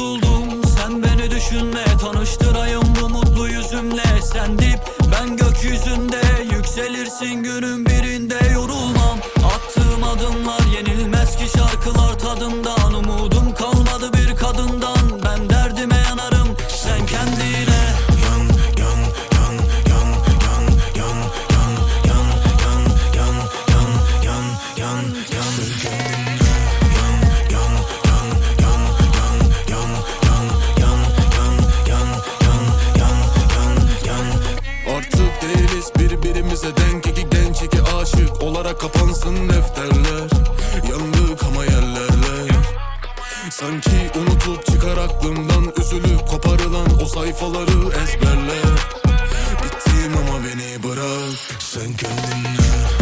kurtuldum. Sen beni düşünme tanıştırayım bu mutlu yüzümle. Sen dip ben gökyüzünde. Yükselirsin günün birinde Değiliz birbirimize denk iki genç iki aşık olarak kapansın defterler. Yandık ama yerlerle Sanki unutup çıkar aklımdan Üzülüp koparılan o sayfaları ezberle Bittim ama beni bırak Sen kendine